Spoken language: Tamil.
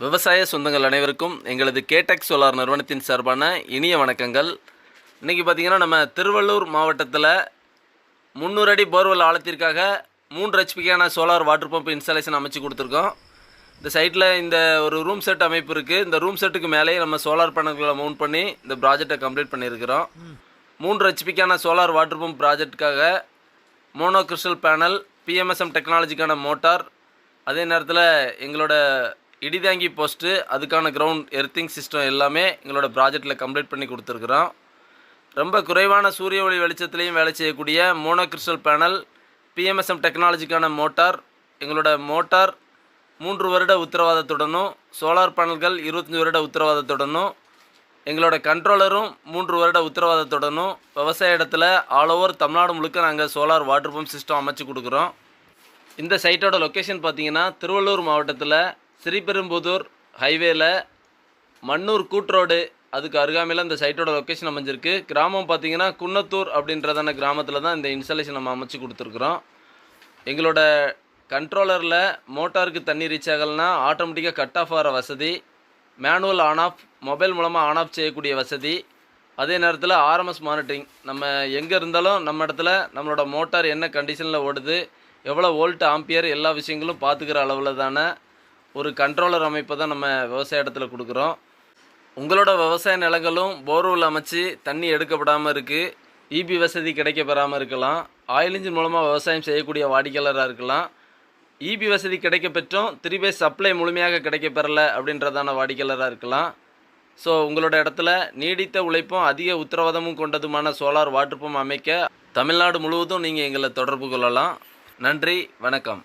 விவசாய சொந்தங்கள் அனைவருக்கும் எங்களது கேடெக் சோலார் நிறுவனத்தின் சார்பான இனிய வணக்கங்கள். இன்றைக்கி பார்த்தீங்கன்னா நம்ம திருவள்ளூர் மாவட்டத்தில் முந்நூறு அடி போர்வெல் ஆழத்திற்காக மூன்று ஹெச்பிக்கான சோலார் வாட்டர் பம்ப் இன்ஸ்டாலேஷன் அமைச்சு கொடுத்துருக்கோம். இந்த சைட்டில் இந்த ஒரு ரூம் செட் அமைப்பு இருக்குது இந்த ரூம் செட்டுக்கு மேலேயே நம்ம சோலார் பேனல்களை மவுண்ட் பண்ணி இந்த ப்ராஜெக்டை கம்ப்ளீட் பண்ணியிருக்கிறோம். மூன்று ஹெச்பிக்கான சோலார் வாட்டர் பம்ப் ப்ராஜெக்ட்டுக்காக மோனோ கிறிஸ்டல் பேனல் பிஎம்எஸ்எம் டெக்னாலஜிக்கான மோட்டார் அதே நேரத்தில் எங்களோட இடிதாங்கி போஸ்ட்டு அதுக்கான கிரவுண்ட் எர்த்திங் சிஸ்டம் எல்லாமே எங்களோட ப்ராஜெக்டில் கம்ப்ளீட் பண்ணி கொடுத்துருக்குறோம். ரொம்ப குறைவான சூரிய ஒளி வெளிச்சத்துலேயும் வேலை செய்யக்கூடிய மோனோ கிறிஸ்டல் பேனல் பிஎம்எஸ்எம் டெக்னாலஜிக்கான மோட்டார் எங்களோட மோட்டார் மூன்று வருட உத்தரவாதத்துடனும் சோலார் பேனல்கள் இருபத்தஞ்சி வருட உத்தரவாதத்துடனும் எங்களோட கண்ட்ரோலரும் மூன்று வருட உத்தரவாதத்துடனும் விவசாய இடத்துல ஆல் ஓவர் தமிழ்நாடு முழுக்க நாங்கள் சோலார் வாட்டர் பம்ப் சிஸ்டம் அமைச்சு கொடுக்குறோம். இந்த சைட்டோட லொக்கேஷன் பார்த்தீங்கன்னா திருவள்ளூர் மாவட்டத்தில் ஸ்ரீபெரும்புதூர் ஹைவேல மன்னூர் கூட்ரோடு அதுக்கு அருகாமையில் இந்த சைட்டோட லொக்கேஷன் அமைஞ்சிருக்கு. கிராமம் பார்த்தீங்கன்னா குன்னத்தூர் அப்படின்றதான கிராமத்தில் தான் இந்த இன்ஸ்டாலேஷன் நம்ம அமைச்சு கொடுத்துருக்குறோம். எங்களோட கண்ட்ரோலரில் மோட்டாருக்கு தண்ணி ரீச் ஆகலைன்னா ஆட்டோமேட்டிக்காக கட் ஆஃப் ஆகிற வசதி மேனுவல் ஆன் ஆஃப் மொபைல் மூலமாக ஆன் ஆஃப் செய்யக்கூடிய வசதி அதே நேரத்தில் ஆர்எம்எஸ் மானிட்டரிங் நம்ம எங்கே இருந்தாலும் நம்ம இடத்துல நம்மளோட மோட்டார் என்ன கண்டிஷனில் ஓடுது எவ்வளோ வோல்ட் ஆம்பியர் எல்லா விஷயங்களும் பார்த்துக்கிற அளவில் தானே ஒரு கண்ட்ரோலர் அமைப்பை தான் நம்ம விவசாய இடத்துல கொடுக்குறோம். உங்களோட விவசாய நிலங்களும் போர்வெல் அமைச்சு தண்ணி எடுக்கப்படாமல் இருக்குது இபி வசதி கிடைக்க பெறாமல் இருக்கலாம். ஆயில் இன்ஜின் மூலமாக விவசாயம் செய்யக்கூடிய வாடிக்கையாளராக இருக்கலாம். இபி வசதி கிடைக்க பெற்றும். த்ரீ பேஸ் சப்ளை முழுமையாக கிடைக்க பெறல அப்படின்றதான வாடிக்கையாளராக இருக்கலாம். ஸோ உங்களோட இடத்துல நீடித்த உழைப்பும் அதிக உத்தரவாதமும் கொண்டதுமான சோலார் வாட்டர் பம்ப் அமைக்க தமிழ்நாடு முழுவதும் நீங்கள் எங்களை தொடர்பு கொள்ளலாம். நன்றி வணக்கம்.